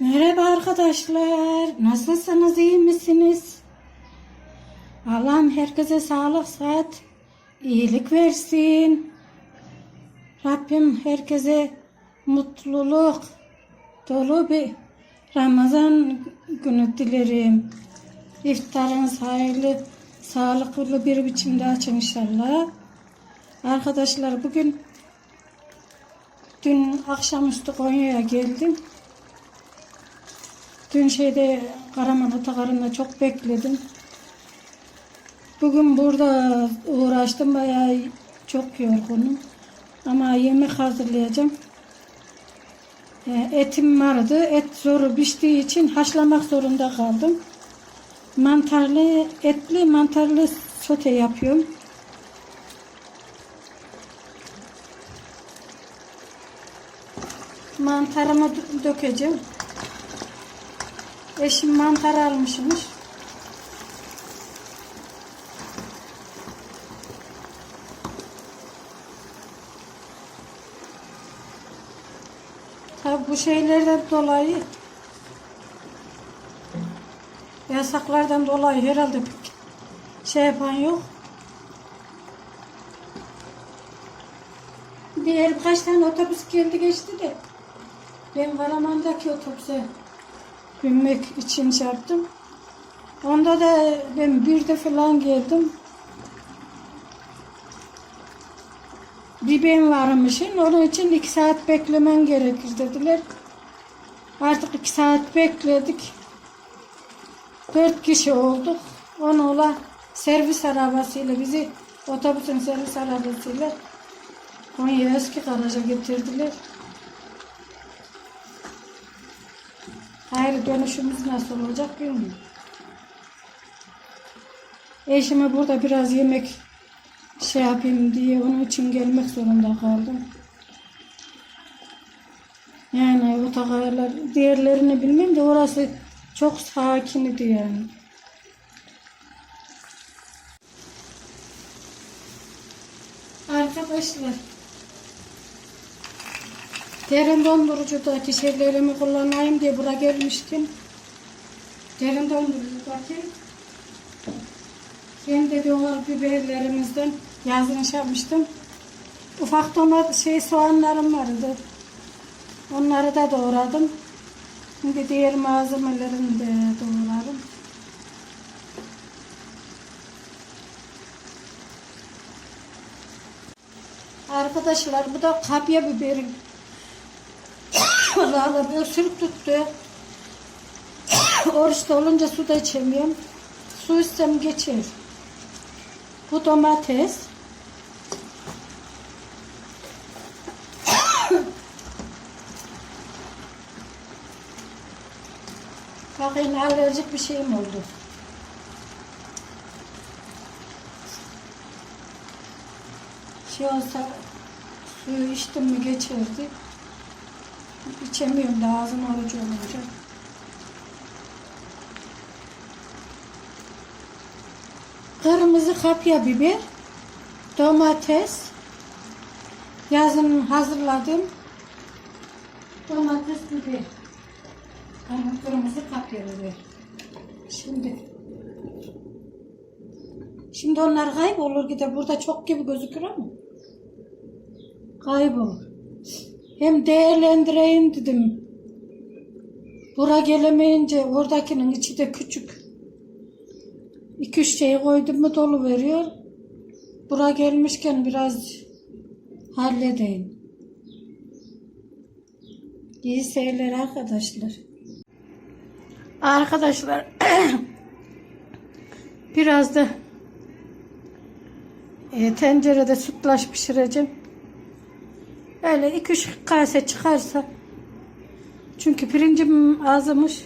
Merhaba arkadaşlar. Nasılsınız? iyi misiniz? Allah'ım herkese sağlık, sıhhat, iyilik versin. Rabbim herkese mutluluk dolu bir Ramazan günü dilerim. İftarınız hayırlı, sağlıklı bir biçimde açın inşallah. Arkadaşlar bugün dün akşamüstü Konya'ya geldim. Dün şeyde Karaman Otogarı'nda çok bekledim. Bugün burada uğraştım bayağı çok yorgunum. Ama yemek hazırlayacağım. Ee, Etim vardı. Et zoru piştiği için haşlamak zorunda kaldım. Mantarlı, etli mantarlı sote yapıyorum. Mantarımı dö- dökeceğim. Eşim mantar almışmış. Tabi bu şeylerden dolayı yasaklardan dolayı herhalde şey yapan yok. Diğer birkaç tane otobüs geldi geçti de ben Karaman'daki otobüse binmek için yaptım. Onda da ben bir de falan geldim. Bir ben varmışım. Onun için iki saat beklemen gerekir dediler. Artık iki saat bekledik. Dört kişi olduk. Onunla servis arabasıyla bizi otobüsün servis arabasıyla Konya eski garaja getirdiler. Hayır dönüşümüz nasıl olacak bilmiyorum. Eşime burada biraz yemek şey yapayım diye onun için gelmek zorunda kaldım. Yani otogarlar diğerlerini bilmem de orası çok sakinidi yani. Arkadaşlar derin dondurucudaki şeylerimi kullanayım diye buraya gelmiştim. Derin dondurucudaki kendi doğal biberlerimizden yazın yapmıştım. Ufak domat şey soğanlarım vardı. Onları da doğradım. Şimdi diğer malzemelerimi de doğrarım. Arkadaşlar bu da kapya biberim. Bir sürüp tuttu. Oruçta olunca su da içemiyorum. Su içsem geçer. Bu domates. Bakın alerjik bir şeyim oldu. Şey olsa suyu içtim mi geçerdi. İçemiyorum da ağzım orucu olunca. Kırmızı kapya biber, domates, yazın hazırladım. Domates biber. Ama kırmızı kapya biber. Şimdi Şimdi onlar kaybolur gider. Burada çok gibi gözükür ama kaybolur. Hem değerlendireyim dedim. Bura gelemeyince oradakinin içi de küçük. İki üç şey koydum mu dolu veriyor. Bura gelmişken biraz halledeyim. İyi seyirler arkadaşlar. Arkadaşlar biraz da e, tencerede sütlaç pişireceğim. Öyle iki üç kase çıkarsa çünkü pirincim azmış.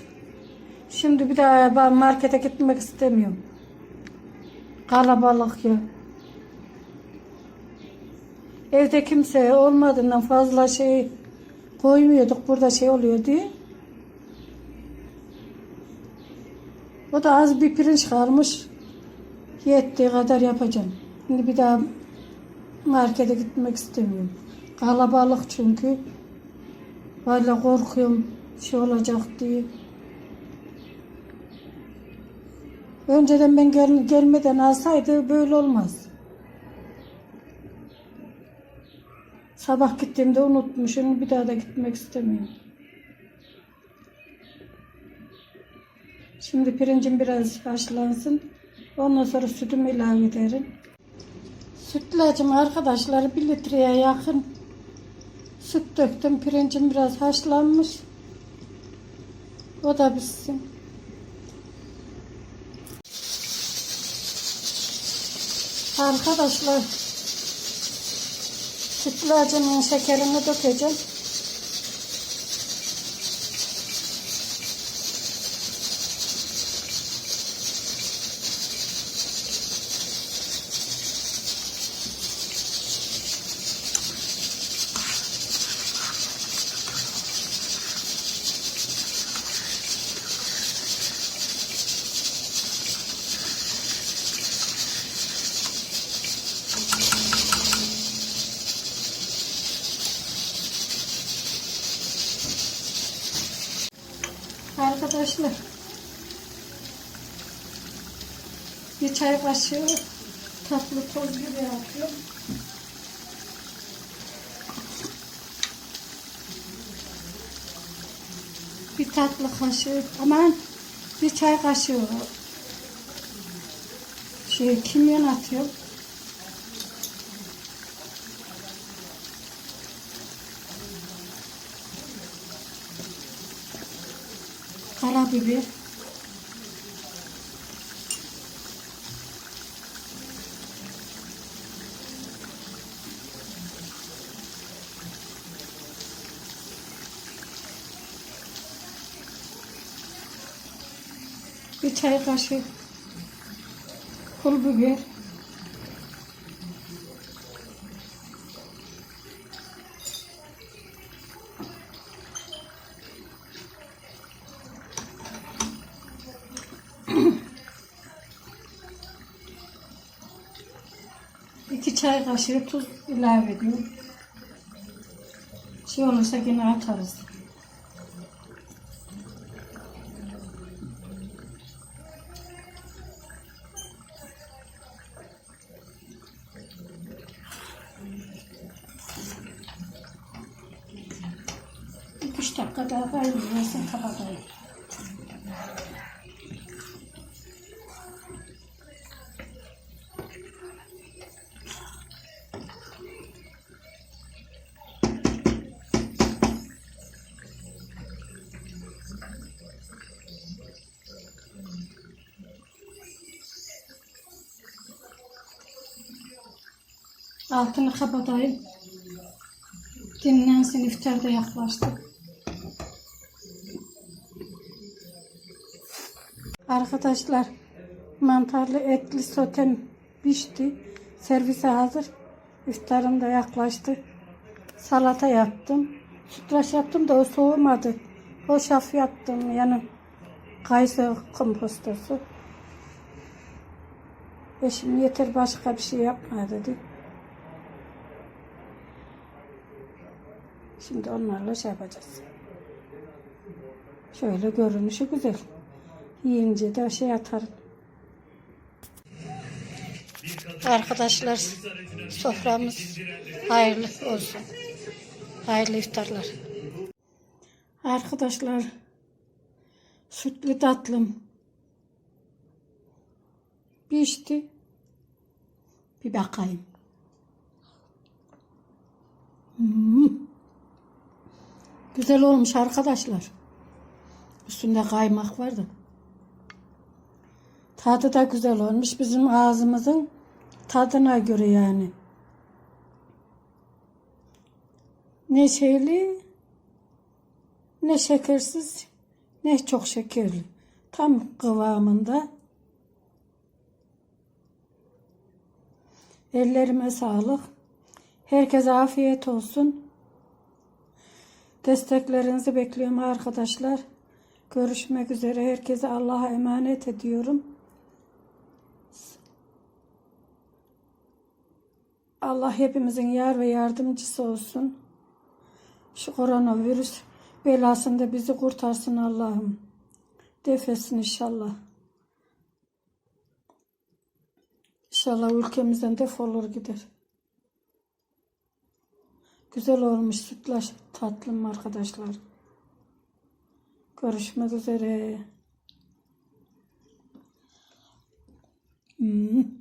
Şimdi bir daha ben markete gitmek istemiyorum. Kalabalık ya. Evde kimse olmadığından fazla şey koymuyorduk. Burada şey oluyor diye. O da az bir pirinç kalmış. Yettiği kadar yapacağım. Şimdi bir daha markete gitmek istemiyorum. Kalabalık çünkü. Valla korkuyorum. şey olacak diye. Önceden ben gel- gelmeden alsaydı böyle olmaz. Sabah gittiğimde unutmuşum. Bir daha da gitmek istemiyorum. Şimdi pirincim biraz haşlansın. Ondan sonra sütümü ilave ederim. Sütlacım arkadaşlar bir litreye yakın süt döktüm. Pirincim biraz haşlanmış. O da bitsin. Arkadaşlar sütlacımın şekerini dökeceğim. Arkadaşlar bir çay kaşığı tatlı toz biber atıyorum. Bir tatlı kaşığı aman bir çay kaşığı şey kimyon atıyorum. Karabiber. Bir çay kaşığı pul biber. İki çay kaşığı tuz ilave ediyorum. Şey olursa yine atarız. İki üç dakika daha kaynayasın kapatayım. Altını kapatayım. Dinlensin iftarda yaklaştık. Arkadaşlar mantarlı etli sotem pişti. Servise hazır. İftarım da yaklaştı. Salata yaptım. Sütlaç yaptım da o soğumadı. Hoşaf yaptım yani kayısı kompostosu. Eşim yeter başka bir şey yapma dedi. Şimdi onlarla şey yapacağız. Şöyle görünüşü güzel. Yiyince de şey atarım. Arkadaşlar soframız hayırlı olsun. Hayırlı iftarlar. Arkadaşlar sütlü tatlım pişti. Bir bakayım. Hmm. Güzel olmuş arkadaşlar. Üstünde kaymak vardı. Tadı da güzel olmuş. Bizim ağzımızın tadına göre yani. Ne şeyli, ne şekersiz, ne çok şekerli. Tam kıvamında. Ellerime sağlık. Herkese afiyet olsun. Desteklerinizi bekliyorum arkadaşlar. Görüşmek üzere. Herkese Allah'a emanet ediyorum. Allah hepimizin yar ve yardımcısı olsun. Şu koronavirüs belasında bizi kurtarsın Allah'ım. Defetsin inşallah. İnşallah ülkemizden defolur gider. Güzel olmuş sütlaç tatlım arkadaşlar. Görüşmek üzere. Hmm.